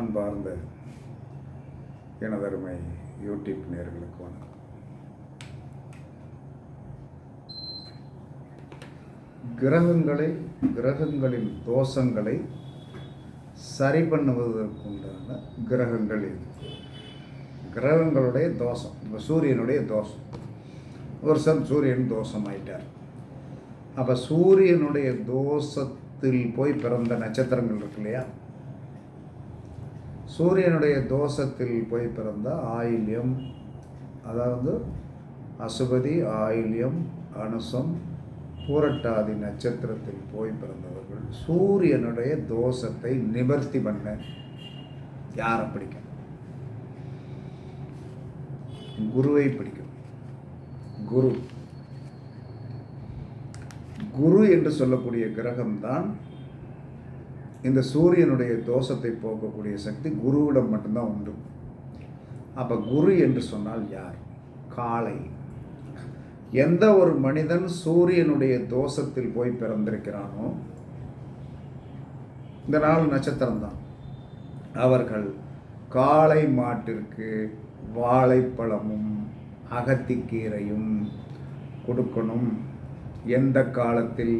அன்பார்ந்த எனதருமை யூடியூப் நேர்களுக்கு வணக்கம். கிரகங்களை கிரகங்களின் தோஷங்களை சரி பண்ணுவதற்குண்டான கிரகங்கள் இது. கிரகங்களுடைய தோஷம் இப்போ சூரியனுடைய தோஷம். வருஷம் சூரியன் தோஷம் ஆயிட்டார் அப்போ சூரியனுடைய தோஷத்தில் போய் பிறந்த நட்சத்திரங்கள் இருக்கு இல்லையா? சூரியனுடைய தோஷத்தில் போய் பிறந்த ஆயில்யம் அதாவது அசுபதி ஆயில்யம் அனுசம் பூரட்டாதி நட்சத்திரத்தில் போய் பிறந்தவர்கள் சூரியனுடைய தோஷத்தை நிவர்த்தி பண்ண யாரை பிடிக்கும்? குருவை பிடிக்கும். குரு. குரு என்று சொல்லக்கூடிய கிரகம்தான் இந்த சூரியனுடைய தோஷத்தை போக்கக்கூடிய சக்தி குருவிடம் மட்டும்தான் உண்டு. அப்போ குரு என்று சொன்னால் யார்? காளை. எந்த ஒரு மனிதன் சூரியனுடைய தோஷத்தில் போய் பிறந்திருக்கிறானோ இந்த நாள் நட்சத்திரம்தான். அவர்கள் காளை மாட்டிற்கு வாழைப்பழமும் அகத்திக்கீரையும் கொடுக்கணும். எந்த காலத்தில்?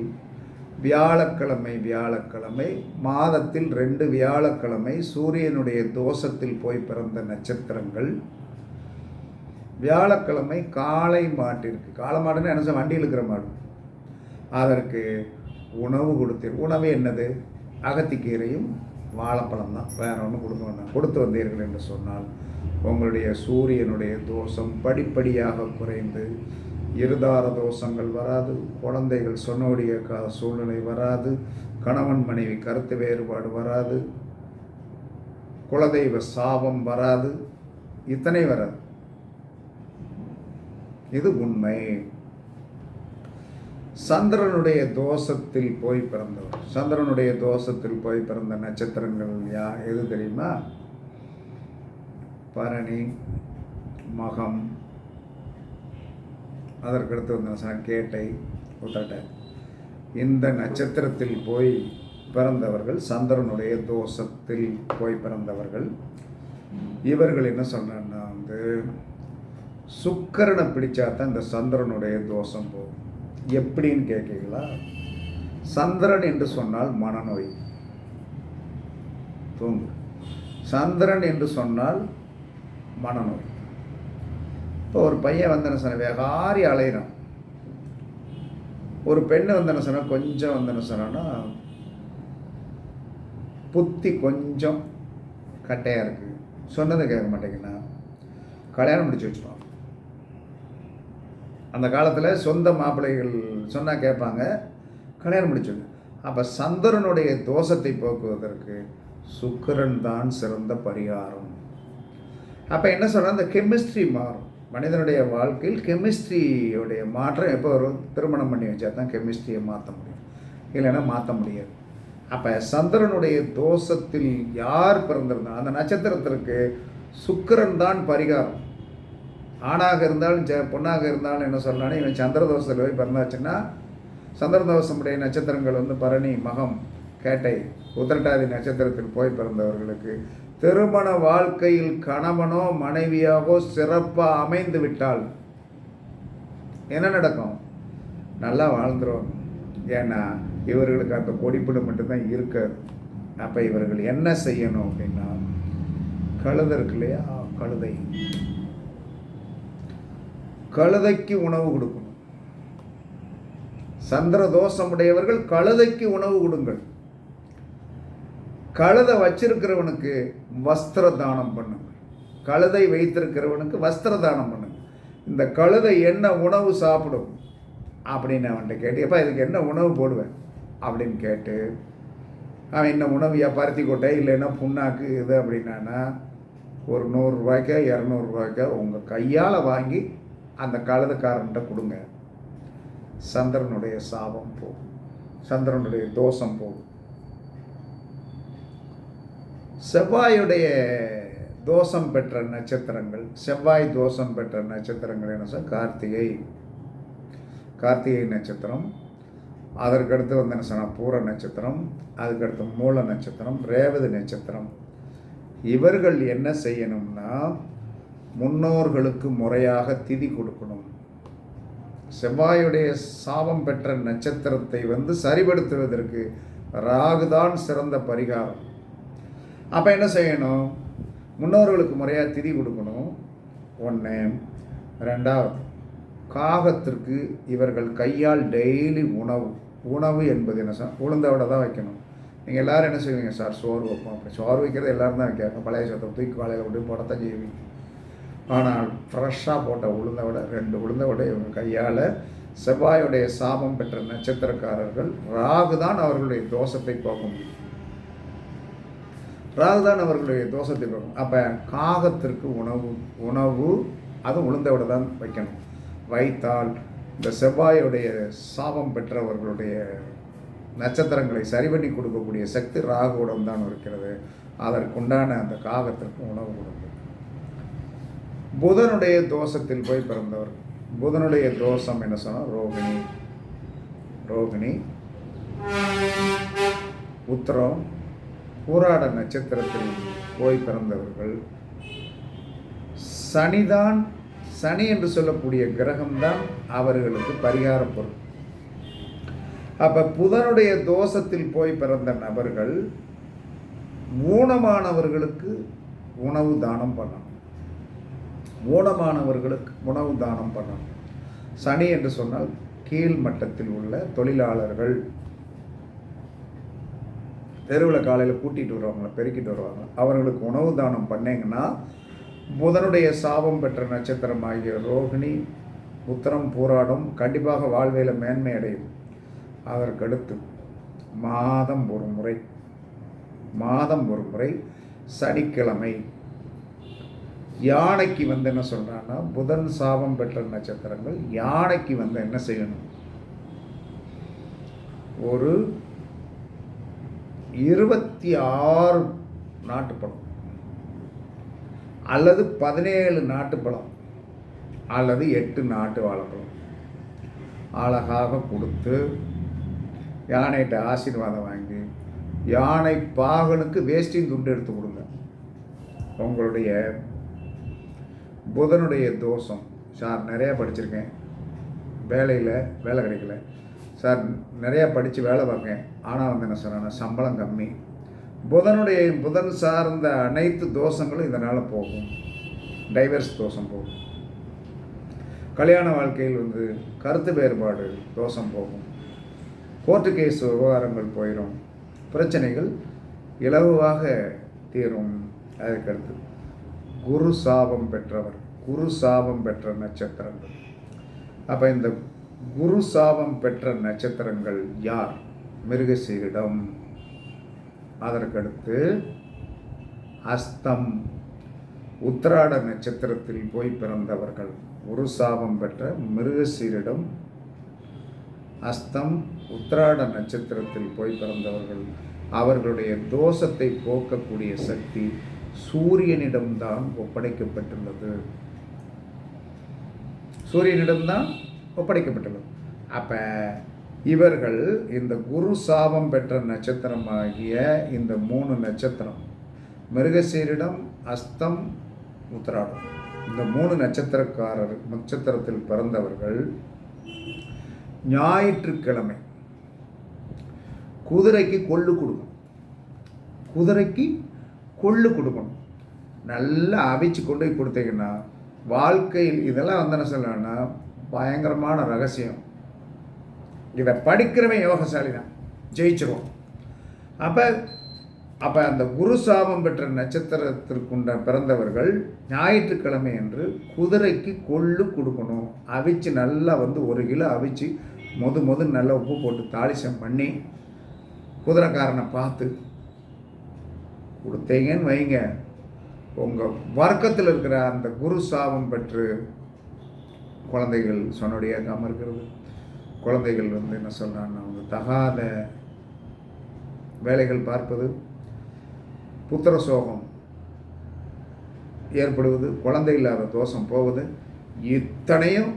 வியாழக்கிழமை வியாழக்கிழமை மாதத்தில் ரெண்டு வியாழக்கிழமை சூரியனுடைய தோஷத்தில் போய் பிறந்த நட்சத்திரங்கள். வியாழக்கிழமை காளை மாட்டிற்கு காளை மாடுன்னு என்ன வண்டியில் இருக்கிற மாடு. அதற்கு உணவு கொடுத்தீர். உணவு என்னது? அகத்திக்கீரையும் வாழைப்பழம் தான். வேற ஒன்றும் கொடுக்க வேண்டாம். கொடுத்து வந்தீர்கள் என்று சொன்னால் உங்களுடைய சூரியனுடைய தோஷம் படிப்படியாக குறைந்து இருதார தோஷங்கள் வராது குழந்தைகள் சொன்னோடைய கா சூழ்நிலை வராது கணவன் மனைவி கருத்து வேறுபாடு வராது குலதெய்வ சாபம் வராது இத்தனை வராது. இது உண்மை. சந்திரனுடைய தோஷத்தில் போய் பிறந்தவர். சந்திரனுடைய தோஷத்தில் போய் பிறந்த நட்சத்திரங்கள் யா எது தெரியுமா? பரணி மகம் அதற்கடுத்து வந்து நட்சத்திரம் கேட்டை உத்தட்டை இந்த நட்சத்திரத்தில் போய் பிறந்தவர்கள் சந்திரனுடைய தோஷத்தில் போய் பிறந்தவர்கள் இவர்கள் என்ன சொன்னா வந்து சுக்கரனை பிடிச்சா தான் இந்த சந்திரனுடைய தோஷம் போகும். எப்படின்னு கேட்கீங்களா? சந்திரன் என்று சொன்னால் மனநோய். தூங்கு. சந்திரன் என்று சொன்னால் மனநோய். இப்போ ஒரு பையன் வந்தன சொன்ன வேகாரி அலையிறான். ஒரு பெண்ணு வந்தன சொன்னால் கொஞ்சம் வந்தன சொன்னோன்னா புத்தி கொஞ்சம் கட்டையாக இருக்குது சொன்னதை கேட்க மாட்டேங்கன்னா கல்யாணம் முடிச்சு வச்சுருவான். அந்த காலத்தில் சொந்த மாப்பிள்ளைகள் சொன்னால் கேட்பாங்க கல்யாணம் முடிச்சு அப்போ சந்திரனுடைய தோஷத்தை போக்குவதற்கு சுக்கிரன் தான் சிறந்த பரிகாரம். அப்போ என்ன சொல்கிறேன் அந்த கெமிஸ்ட்ரி மாறும். மனிதனுடைய வாழ்க்கையில் கெமிஸ்ட்ரியோடைய மாற்றம் எப்போ வரும்? திருமணம் பண்ணி வச்சா தான் கெமிஸ்ட்ரியை மாற்ற முடியும். இல்லைன்னா மாற்ற முடியாது. அப்போ சந்திரனுடைய தோஷத்தில் யார் பிறந்திருந்தா அந்த நட்சத்திரத்திற்கு சுக்கரன் தான் பரிகாரம். ஆணாக இருந்தாலும் ச பொண்ணாக இருந்தாலும் என்ன சொல்லலாம்னா இவன் சந்திர தோஷத்தில் போய் பிறந்தாச்சுன்னா சந்திர தோஷமுடைய நட்சத்திரங்கள் வந்து பரணி மகம் கேட்டை உத்திரட்டாதி நட்சத்திரத்தில் போய் பிறந்தவர்களுக்கு திருமண வாழ்க்கையில் கணவனோ மனைவியாகோ சிறப்பாக அமைந்து விட்டால் என்ன நடக்கும்? நல்லா வாழ்ந்துடும் ஏன்னா இவர்களுக்கு அந்த கொடிப்பிடம் மட்டும்தான் இருக்காது அப்போ இவர்கள் என்ன செய்யணும் அப்படின்னா கழுதை இருக்கு இல்லையா? கழுதை. கழுதைக்கு உணவு கொடுக்கணும். சந்திர தோஷமுடையவர்கள் கழுதைக்கு உணவு கொடுங்கள். கழுதை வச்சிருக்கிறவனுக்கு வஸ்திர தானம் பண்ணுங்க. கழுதை வைத்திருக்கிறவனுக்கு வஸ்திர தானம் பண்ணுங்க. இந்த கழுதை என்ன உணவு சாப்பிடும்? அப்படின்னு அவன்கிட்ட கேட்டியப்பா இதுக்கு என்ன உணவு போடுவேன் அப்படின்னு கேட்டு அவன் என்ன உணவுயா பருத்தி கொட்டை இல்லைன்னா புண்ணாக்கு இது அப்படின்னா ஒரு நூறுரூவாய்க்கோ இரநூறுவாய்க்கா உங்கள் கையால் வாங்கி அந்த கழுதக்காரன்கிட்ட கொடுங்க. சந்திரனுடைய சாபம் போகும். சந்திரனுடைய தோஷம் போகும். செவ்வாயுடைய தோஷம் பெற்ற நட்சத்திரங்கள் செவ்வாய் தோஷம் பெற்ற நட்சத்திரங்கள் என்ன சார் கார்த்திகை. கார்த்திகை நட்சத்திரம். அதற்கடுத்து வந்து என்ன சொன்னால் பூர நட்சத்திரம். அதுக்கடுத்து மூல நட்சத்திரம் ரேவதி நட்சத்திரம். இவர்கள் என்ன செய்யணும்னா முன்னோர்களுக்கு முறையாக திதி கொடுக்கணும். செவ்வாயுடைய சாபம் பெற்ற நட்சத்திரத்தை வந்து சரிபடுத்துவதற்கு ராகுதான் சிறந்த பரிகாரம். அப்போ என்ன செய்யணும்? முன்னோர்களுக்கு முறையாக திதி கொடுக்கணும். ஒன்று ரெண்டாவது காகத்திற்கு இவர்கள் கையால் டெய்லி உணவு உணவு என்பது என்ன சார் உளுந்த விட தான் வைக்கணும். நீங்கள் எல்லோரும் என்ன செய்வீங்க? சார் சோறு வைப்போம். அப்படி சோறு வைக்கிறது எல்லோரும் தான் வைக்காங்க பழைய சோத்தை தூக்கி காலையில் விட்டு போடத்தான் செய்வீங்க. ஆனால் ஃப்ரெஷ்ஷாக போட்ட உளுந்த விட ரெண்டு உளுந்த விட இவங்க கையால் செவ்வாயுடைய சாபம் பெற்ற நட்சத்திரக்காரர்கள் ராகு தான் அவர்களுடைய தோஷத்தை போக முடியும். ராகுதான் அவர்களுடைய தோஷத்தை போக்கும் அப்போ காகத்திற்கு உணவு உணவு அதுவும் உளுந்த விட தான் வைக்கணும். வைத்தால் இந்த செவ்வாயுடைய சாபம் பெற்றவர்களுடைய நட்சத்திரங்களை சரி பண்ணி கொடுக்கக்கூடிய சக்தி ராகுவுடன் தான் இருக்கிறது. அதற்குண்டான அந்த காகத்திற்கு உணவு கொடுக்கும் புதனுடைய தோஷத்தில் போய் பிறந்தவர். புதனுடைய தோஷம் என்ன சொன்னால் ரோகிணி. ரோகிணி. உத்தரம். பூராட நட்சத்திரத்தில் போய் பிறந்தவர்கள். சனிதான் சனி என்று சொல்லக்கூடிய கிரகம்தான் அவர்களுக்கு பரிகார பொருள். அப்போ புதனுடைய தோஷத்தில் போய் பிறந்த நபர்கள் ஊனமானவர்களுக்கு உணவு தானம் பண்ணணும். ஊனமானவர்களுக்கு உணவு தானம் பண்ணணும். சனி என்று சொன்னால் கீழ் மட்டத்தில் உள்ள தொழிலாளர்கள் தெருவில் காலையில் கூட்டிகிட்டு வருவாங்கள பெருக்கிட்டு வருவாங்க அவர்களுக்கு உணவு தானம் பண்ணிங்கன்னா புதனுடைய சாபம் பெற்ற நட்சத்திரம் ஆகிய ரோகிணி உத்தரம் போராடும் கண்டிப்பாக வாழ்வையில் மேன்மை அடையும். அதற்கடுத்து மாதம் ஒரு முறை மாதம் ஒரு முறை சனிக்கிழமை. யானைக்கு வந்து என்ன சொல்கிறான்னா புதன் சாபம் பெற்ற நட்சத்திரங்கள் யானைக்கு வந்து என்ன செய்யணும்? ஒரு இருபத்தி ஆறு நாட்டுப்பழம். அல்லது பதினேழு நாட்டுப்பழம். அல்லது எட்டு நாட்டு வாழைப்பழம். அழகாக கொடுத்து யானைகிட்ட ஆசீர்வாதம் வாங்கி யானை பாகனுக்கு வேஷ்டின் துண்டு எடுத்து கொடுங்க. உங்களுடைய புதனுடைய தோஷம். சார் நிறையா படிச்சிருக்கேன். வேலையில் வேலை கிடைக்கல. சார் நிறையா படித்து வேலை பார்க்கேன். ஆனால் வந்து என்ன சொன்னேன்னா சம்பளம் கம்மி. புதனுடைய புதன் சார்ந்த அனைத்து தோஷங்களும் இதனால் போகும். டைவர்ஸ் தோஷம் போகும். கல்யாண வாழ்க்கையில் வந்து கருத்து வேறுபாடு தோஷம் போகும். கோர்ட்டு கேஸ் விவகாரங்கள் போயிடும் பிரச்சனைகள் இலகுவாக தீரும். அதுக்கடுத்து குரு சாபம் பெற்றவர் குரு சாபம் பெற்ற நட்சத்திரங்கள். அப்போ இந்த குரு சாபம் பெற்ற நட்சத்திரங்கள் யார்? மிருகசீரிடம். அதற்கடுத்து அஸ்தம். உத்திராட நட்சத்திரத்தில் போய் பிறந்தவர்கள். குரு சாபம் பெற்ற மிருகசீரிடம் அஸ்தம். உத்திராட நட்சத்திரத்தில் போய் பிறந்தவர்கள். அவர்களுடைய தோஷத்தை போக்கக்கூடிய சக்தி சூரியனிடம்தான் ஒப்படைக்கப்பட்டுள்ளது சூரியனிடம்தான் ஒப்படைக்கப்பட்டுள்ளது. அப்போ இவர்கள் இந்த குரு சாபம் பெற்ற நட்சத்திரமாகிய இந்த மூணு நட்சத்திரம் மிருகசீரிடம் அஸ்தம் உத்தராடம். இந்த மூணு நட்சத்திரக்காரர் நட்சத்திரத்தில் பிறந்தவர்கள் ஞாயிற்றுக்கிழமை குதிரைக்கு கொள்ளு கொடுக்கணும். குதிரைக்கு கொள்ளு கொடுக்கணும். நல்லா அவிச்சு கொண்டு போய் கொடுத்தீங்கன்னா வாழ்க்கையில் இதெல்லாம் வந்து என்ன சொல்லணும்னா பயங்கரமான ரகசியம். இதை படிக்கிறவன் யோகசாலி தான் ஜெயிச்சிருவோம் அப்போ அப்போ அந்த குரு சாபம் பெற்ற நட்சத்திரத்திற்குண்ட பிறந்தவர்கள் ஞாயிற்றுக்கிழமை என்று குதிரைக்கு கொள்ளு கொடுக்கணும். அவிச்சு நல்லா வந்து ஒரு கிலோ அவிச்சு மொது மொது நல்லா உப்பு போட்டு தாளிசம் பண்ணி குதிரைக்காரனை பார்த்து கொடுத்தீங்கன்னு வைங்க. உங்கள் வர்க்கத்தில் இருக்கிற அந்த குரு சாபம் பெற்று குழந்தைகள் சொன்னடியாக்காமல் இருக்கிறது. குழந்தைகள் வந்து என்ன சொல்கிறாங்கன்னா அவங்க தகாத வேலைகள் பார்ப்பது புத்திர சோகம் ஏற்படுவது குழந்தை இல்லாத தோஷம் போவது இத்தனையும்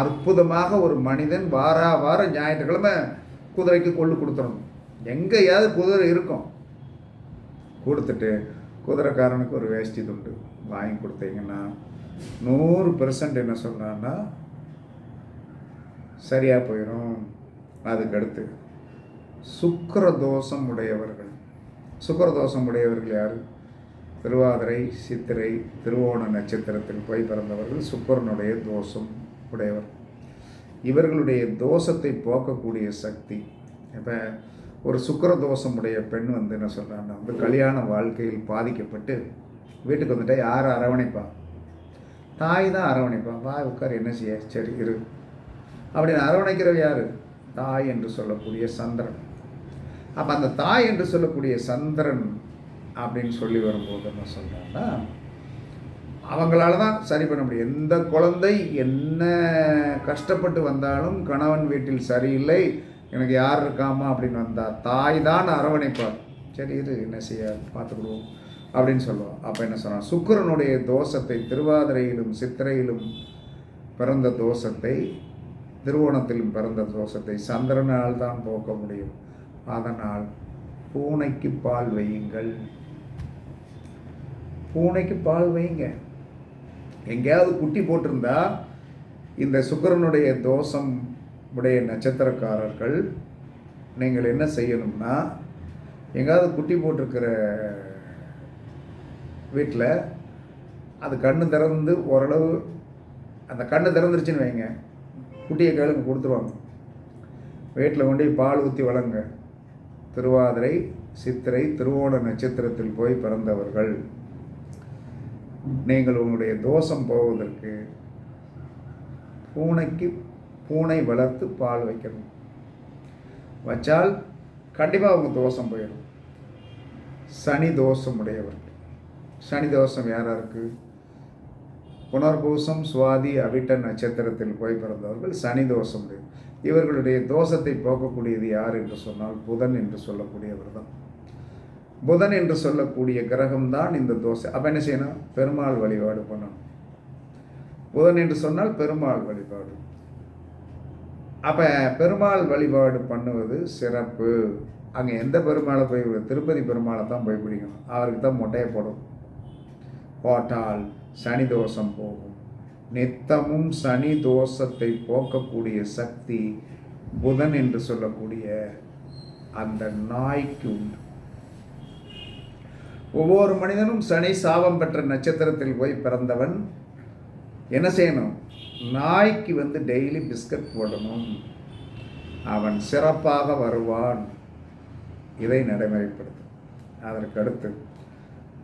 அற்புதமாக ஒரு மனிதன் வாரா வாரம் ஞாயிற்றுக்கிழமை குதிரைக்கு கொள்ளு கொடுத்துடணும். எங்கேயாவது குதிரை இருக்கும். கொடுத்துட்டு குதிரைக்காரனுக்கு ஒரு வேஷ்டி துண்டு வாங்கி கொடுத்தீங்கன்னா நூறு பெர்சன்ட் என்ன சொல்கிறான்னா சரியாக போயிடும் அதுக்கடுத்து சுக்கிர தோஷம் உடையவர்கள். சுக்கரதோஷம் உடையவர்கள் யார்? திருவாதிரை சித்திரை திருவோண நட்சத்திரத்தில் போய் பிறந்தவர்கள் சுக்கரனுடைய தோஷம் உடையவர். இவர்களுடைய தோஷத்தை போக்கக்கூடிய சக்தி. இப்போ ஒரு சுக்கிர தோஷம் உடைய பெண் வந்து என்ன சொல்கிறாங்கன்னா வந்து கல்யாண வாழ்க்கையில் பாதிக்கப்பட்டு வீட்டுக்கு வந்துட்டால் யார் அரவணைப்பா? தாய் தான் அரவணைப்பான். வா உட்கார் என்ன செய்ய? சரி இரு. அப்படின்னு அரவணைக்கிறவ யார்? தாய் என்று சொல்லக்கூடிய சந்திரன். அப்போ அந்த தாய் என்று சொல்லக்கூடிய சந்திரன் அப்படின்னு சொல்லி வரும்போது என்ன சொல்கிறாங்கன்னா அவங்களால தான் சரி பண்ண முடியும். எந்த குழந்தை என்ன கஷ்டப்பட்டு வந்தாலும் கணவன் வீட்டில் சரியில்லை எனக்கு யார் இருக்காமா அப்படின்னு வந்தால் தாய் தான் அரவணைப்பார் சரி இது என்ன செய்ய? பார்த்துக்கிடுவோம். அப்படின்னு சொல்லுவோம். அப்போ என்ன சொன்னால் சுக்கிரனுடைய தோஷத்தை திருவாதிரையிலும் சித்திரையிலும் பிறந்த தோஷத்தை திருவோணத்திலும் பிறந்த தோஷத்தை சந்திரனால் தான் போக்க முடியும். அதனால் பூனைக்கு பால் வையுங்கள். பூனைக்கு பால் வையுங்க. எங்கேயாவது குட்டி போட்டிருந்தா இந்த சுக்கிரனுடைய தோஷம் உடைய நட்சத்திரக்காரர்கள் நீங்கள் என்ன செய்யணும்னா எங்கேயாவது குட்டி போட்டிருக்கிற வீட்டில் அது கண்ணு திறந்து ஓரளவு அந்த கண்ணு திறந்துருச்சுன்னு வைங்க. குட்டியை கேளுங்க கொடுத்துருவாங்க. வீட்டில் கொண்டு போய் பால் ஊற்றி வளங்க திருவாதிரை சித்திரை திருவோண நட்சத்திரத்தில் போய் பிறந்தவர்கள். நீங்கள் உங்களுடைய தோஷம் போவதற்கு பூனைக்கு பூனை வளர்த்து பால் வைக்கணும். வச்சால் கண்டிப்பாக அவங்க தோஷம் போயிடும். சனி தோஷம் உடையவர்கள் சனி தோஷம் யாராக இருக்குது புனர்பூசம் சுவாதி அவிட்ட நட்சத்திரத்தில் போய் பிறந்தவர்கள் சனி தோஷம் இவர்களுடைய தோஷத்தை போக்கக்கூடியது யார் என்று சொன்னால் புதன் என்று சொல்லக்கூடியவர் தான். புதன் என்று சொல்லக்கூடிய கிரகம்தான் இந்த தோசை அப்போ என்ன செய்யணும்? பெருமாள் வழிபாடு பண்ணணும். புதன் என்று சொன்னால் பெருமாள் வழிபாடு. அப்போ பெருமாள் வழிபாடு பண்ணுவது சிறப்பு. அங்கே எந்த பெருமாளை போய் திருப்பதி பெருமாளை தான் போய் பிடிக்கணும். அவருக்கு தான் மொட்டையை போடும் போட்டால் சனி தோஷம் போகும். நித்தமும் சனி தோஷத்தை போக்கக்கூடிய சக்தி புதன் என்று சொல்லக்கூடிய அந்த நாய்க்கு உண்டு. ஒவ்வொரு மனிதனும் சனி சாபம் பெற்ற நட்சத்திரத்தில் போய் பிறந்தவன். என்ன செய்யணும்? நாய்க்கு வந்து டெய்லி பிஸ்கட் போடணும். அவன் சிறப்பாக வருவான். இதை நடைமுறைப்படுத்தும். அதற்கு அடுத்து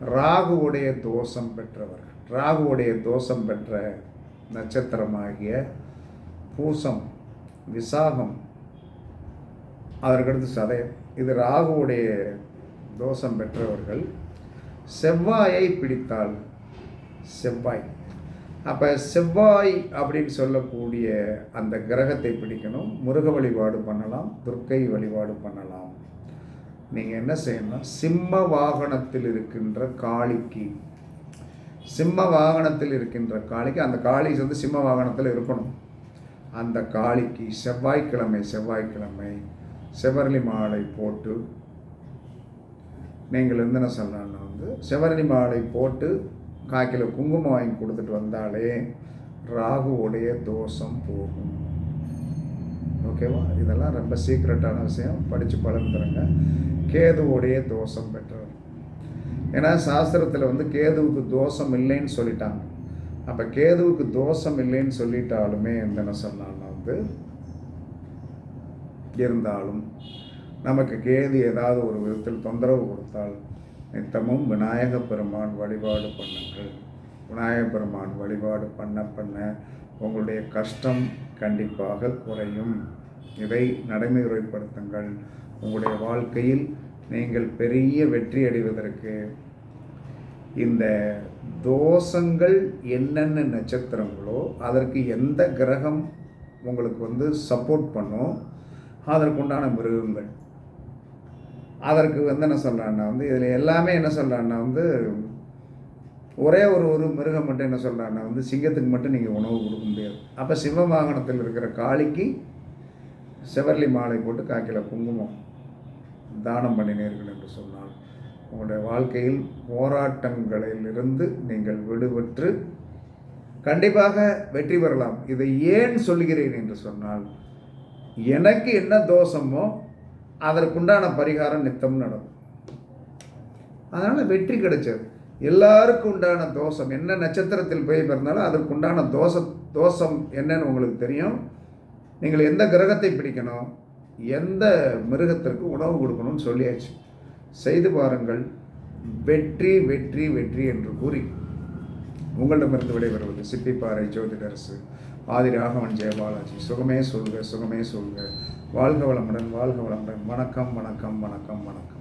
ராகுவுடைய தோஷம் பெற்றவர். ராகுவுடைய தோஷம் பெற்ற நட்சத்திரமாகிய பூசம் விசாகம் அதற்கடுத்து சதயம். இது ராகுவுடைய தோஷம் பெற்றவர்கள். செவ்வாயை பிடித்தால் செவ்வாய். அப்போ செவ்வாய் அப்படின்னு சொல்லக்கூடிய அந்த கிரகத்தை பிடிக்கணும். முருக வழிபாடு பண்ணலாம் துர்க்கை வழிபாடு பண்ணலாம். நீங்கள் என்ன செய்யணும் சிம்ம வாகனத்தில் இருக்கின்ற காளிக்கு சிம்ம வாகனத்தில் இருக்கின்ற காளிக்கு அந்த காளி வந்து சிம்ம வாகனத்தில் இருக்கணும். அந்த காளிக்கு செவ்வாய்க்கிழமை செவ்வாய்க்கிழமை செவரளி மாலை போட்டு நீங்கள் வந்து என்ன சொல்லலாம்னா வந்து செவரளி மாலை போட்டு கால் குங்குமம் வாங்கி கொடுத்துட்டு வந்தாலே ராகுவுடைய தோஷம் போகும். ஓகேவா? இதெல்லாம் ரொம்ப சீக்ரெட்டான விஷயம். படித்து பழந்துருங்க கேதுவோடைய தோஷம் பெற்றவர். ஏன்னா சாஸ்திரத்தில் வந்து கேதுவுக்கு தோஷம் இல்லைன்னு சொல்லிட்டாங்க. அப்போ கேதுவுக்கு தோஷம் இல்லைன்னு சொல்லிட்டாலுமே என்ன சொன்னான்னா வந்து இருந்தாலும் நமக்கு கேது ஏதாவது ஒரு விதத்தில் தொந்தரவு கொடுத்தால் நித்தமும் விநாயக பெருமான் வழிபாடு பண்ணுங்கள். விநாயக பெருமான் வழிபாடு பண்ண பண்ண உங்களுடைய கஷ்டம் கண்டிப்பாக குறையும். இதை நடைமுறைப்படுத்துங்கள். உங்களுடைய வாழ்க்கையில் நீங்கள் பெரிய வெற்றி அடைவதற்கு இந்த தோஷங்கள் என்னென்ன நட்சத்திரங்களோ அதற்கு எந்த கிரகம் உங்களுக்கு வந்து சப்போர்ட் பண்ணும் அதற்குண்டான மிருகங்கள். அதற்கு வந்து என்ன சொல்கிறான்னா வந்து இதில் எல்லாமே என்ன சொல்கிறான்னா வந்து ஒரே ஒரு ஒரு மிருகம் மட்டும் என்ன சொல்கிறான்னா வந்து சிங்கத்துக்கு மட்டும் நீங்கள் உணவு கொடுக்க முடியாது. அப்போ சிவ வாகனத்தில் இருக்கிற காளிக்கு செவர்லி மாலை போட்டு காக்கில குங்குமம். தானம் பண்ணினீர்கள் என்று சொன்னால் உங்களுடைய வாழ்க்கையில் போராட்டங்களிலிருந்து நீங்கள் விடுபட்டு கண்டிப்பாக வெற்றி பெறலாம். இதை ஏன் சொல்கிறேன் என்று சொன்னால் எனக்கு என்ன தோஷமோ அதற்குண்டான பரிகாரம் நித்தம் நடக்கும். அதனால் வெற்றி கிடைச்சது. எல்லாருக்கும் உண்டான தோஷம் என்ன நட்சத்திரத்தில் போய் பிறந்தாலும் அதற்குண்டான தோஷ தோஷம் என்னன்னு உங்களுக்கு தெரியும். நீங்கள் எந்த கிரகத்தை பிடிக்கணும்? எந்த மிருகத்திற்கு உணவு கொடுக்கணும்னு சொல்லியாச்சு. செய்து பாருங்கள். வெற்றி வெற்றி வெற்றி என்று கூறி உங்களிடமிருந்து விடைபெறுவது சிப்பிப்பாறை ஜோதிடரசு ஆதி ராகவன் ஜெயபாலாஜி சுகமே சொல்க சுகமே சொல்க. வாழ்க வளமுடன் வாழ்க வளமுடன். வணக்கம் வணக்கம் வணக்கம் வணக்கம்.